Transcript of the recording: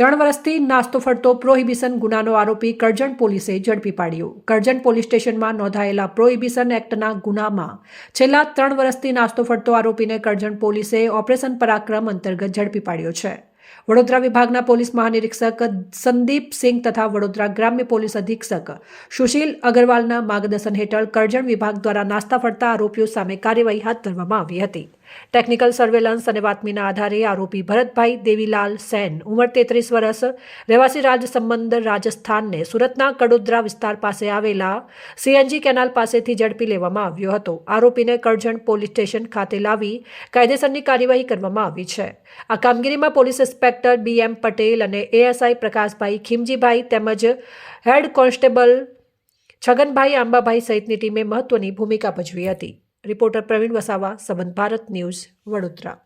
ત્રણ વર્ષથી નાસ્તો ફરતો પ્રોહિબિશન ગુનાનો આરોપી કરજણ પોલીસે ઝડપી પાડ્યો. કરજણ પોલીસ સ્ટેશનમાં નોંધાયેલા પ્રોહિબિશન એક્ટના ગુનામાં છેલ્લા ત્રણ વર્ષથી નાસ્તો ફરતો આરોપીને કરજણ પોલીસે ઓપરેશન પરાક્રમ અંતર્ગત ઝડપી પાડ્યો છે. વડોદરા વિભાગના પોલીસ મહાનિરીક્ષક સંદીપ સિંઘ તથા વડોદરા ગ્રામ્ય પોલીસ અધિક્ષક સુશીલ અગરવાલના માર્ગદર્શન હેઠળ કરજણ વિભાગ દ્વારા નાસ્તા ફરતા આરોપીઓ સામે કાર્યવાહી હાથ ધરવામાં આવી હતી. ટેકનિકલ સર્વેલન્સ અને બાતમીના આધારે આરોપી ભરતભાઈ દેવીલાલ સેન ઉંમર તેત્રીસ વર્ષ, રહેવાસી રાજસંબંધ રાજસ્થાનને સુરતના કડોદરા વિસ્તાર પાસે આવેલા સીએનજી કેનાલ પાસેથી ઝડપી લેવામાં આવ્યો હતો. આરોપીને કરજણ પોલીસ સ્ટેશન ખાતે લાવી કાયદેસરની કાર્યવાહી કરવામાં આવી છે. આ કામગીરીમાં police inspector B M Patel અને એએસઆઈ પ્રકાશભાઈ ખીમજીભાઈ તેમજ હેડ કોન્સ્ટેબલ છગનભાઈ આંબાભાઈ સહિતની ટીમે મહત્વની ભૂમિકા ભજવી હતી. રિપોર્ટર પ્રવીણ વસાવા, સંબંધ ભારત ન્યૂઝ, વડોદરા.